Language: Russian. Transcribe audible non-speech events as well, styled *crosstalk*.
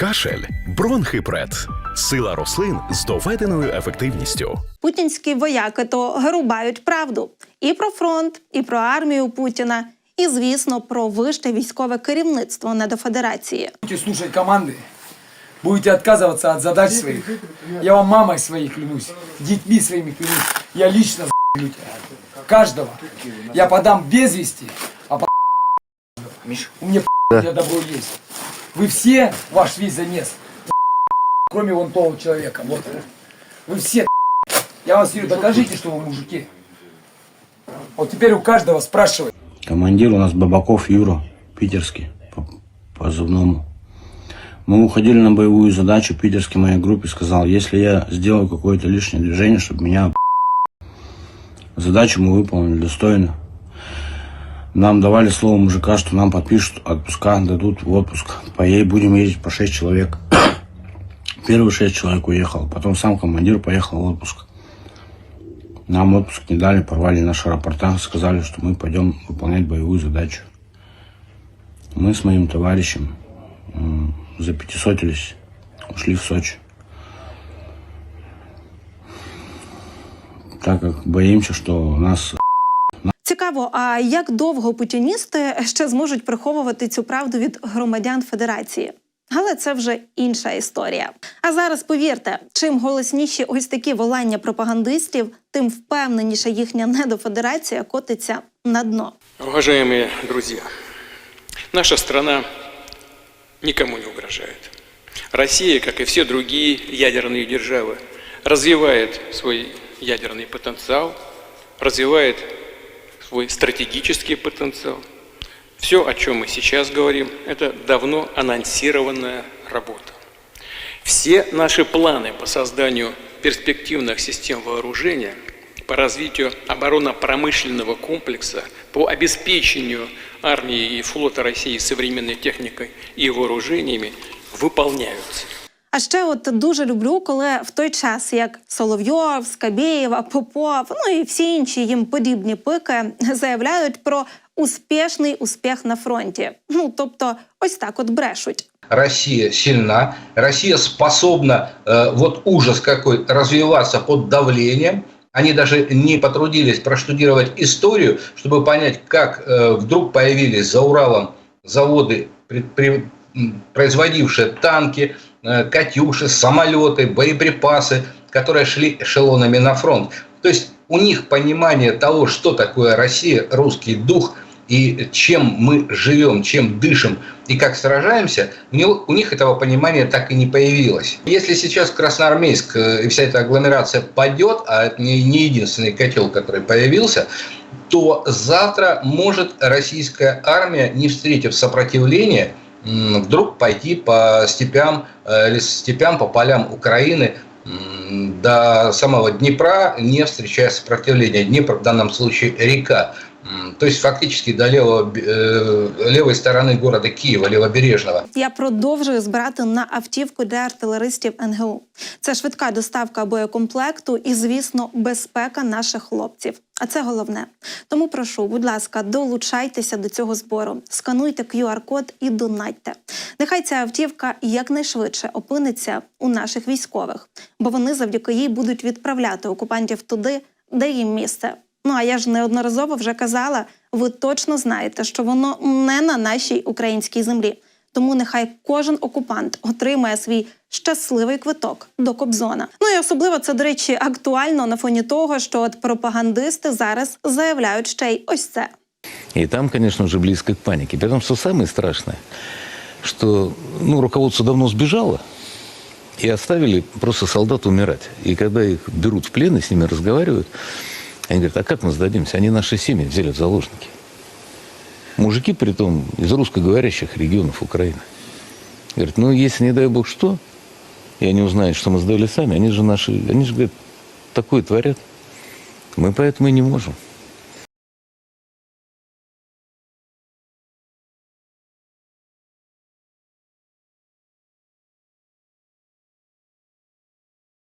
Кашель, бронхипред, сила рослин з доведеною ефективністю. Путінські вояки то грубають правду і про фронт, і про армію Путіна, і звісно про вище військове керівництво Недофедерації. Будете слушать команды, будете отказываться от задач своих. Я вам мамой своей клянусь, детьми своими клянусь. Я лично тебя. Каждого. Я подам без вести, а по у меня п***, я добро есть. Вы все, ваш весь замес, кроме вон того человека, вот. Вы все, я вам говорю, докажите, что вы мужики. Вот теперь у каждого спрашивай. Командир у нас Бабаков Юра, питерский, по позывному. Мы уходили на боевую задачу, питерский моей группе сказал, если я сделаю какое-то лишнее движение, чтобы меня задачу мы выполнили достойно. Нам давали слово мужика, что нам подпишут отпуска, дадут в отпуск. По ей будем ездить по 6 человек. *coughs* Первые 6 человек уехал, потом сам командир поехал в отпуск. Нам отпуск не дали, порвали наши рапорта, сказали, что мы пойдем выполнять боевую задачу. Мы с моим товарищем запятисотились, ушли в Сочи. Так как боимся, что нас Цікаво, а як довго путіністи ще зможуть приховувати цю правду від громадян Федерації? Але це вже інша історія. А зараз повірте, чим голосніші ось такі волання пропагандистів, тим впевненіша їхня недофедерація котиться на дно. Уважаемые друзья, наша страна никому не угрожает. Россия, как и все другие ядерные державы, развивает свой ядерный потенциал, развивает свой стратегический потенциал. Все, о чем мы сейчас говорим, это давно анонсированная работа. Все наши планы по созданию перспективных систем вооружения, по развитию оборонно-промышленного комплекса, по обеспечению армии и флота России современной техникой и вооружениями выполняются. А ще от дуже люблю, коли в той час, як Соловйов, Скабєєва, Попов, ну і всі інші їм подібні пики заявляють про успішний успіх на фронті. Ну тобто, ось так от брешуть. Россия сильна, Россия способна, э, вот ужас какой, развиваться под давлением. Они даже не потрудились проштудировать историю, чтобы понять, как э, вдруг появились за Уралом заводы, пред- производившие танки, э, «Катюши», самолеты, боеприпасы, которые шли эшелонами на фронт. То есть у них понимание того, что такое Россия, русский дух и чем мы живем, чем дышим и как сражаемся, у, них этого понимания так и не появилось. Если сейчас Красноармейск э, и вся эта агломерация падет, а это не, единственный котел, который появился, то завтра может российская армия, не встретив сопротивления, вдруг пойти по степям, э, степям, по полям Украины до самого Днепра, не встречая сопротивления. Днепр в данном случае река. То есть фактически до левого, б- э, левой города Киева, левобережного. Я продовжую збирати на автівку для артилеристів НГУ. Це швидка доставка боєкомплекту і, звісно, безпека наших хлопців. А це головне. Тому прошу, будь ласка, долучайтеся до цього збору, скануйте QR-код і донатьте. Нехай ця автівка якнайшвидше опиниться у наших військових, бо вони завдяки їй будуть відправляти окупантів туди, де їм місце. Ну а я ж неодноразово вже казала, ви точно знаєте, що воно не на нашій українській землі. Тому нехай кожен окупант отримає свій щасливий квиток до Кобзона. Ну і особливо це, до речі, актуально на фоні того, що от пропагандисти зараз заявляють ще й ось це. И там, конечно, уже близко к панике. При том, что самое страшное, ну, руководство давно сбежало и оставили просто солдат умирать. И когда их берут в плен и с ними разговаривают, они говорят, а как мы сдадимся? Они наши семьи взяли в заложники. Мужики, при том, из русскоговорящих регионов Украины. Говорят, ну, если, не дай бог, что, и они узнают, что мы сдали сами, они же наши, они же, говорят, такое творят. Мы поэтому и не можем.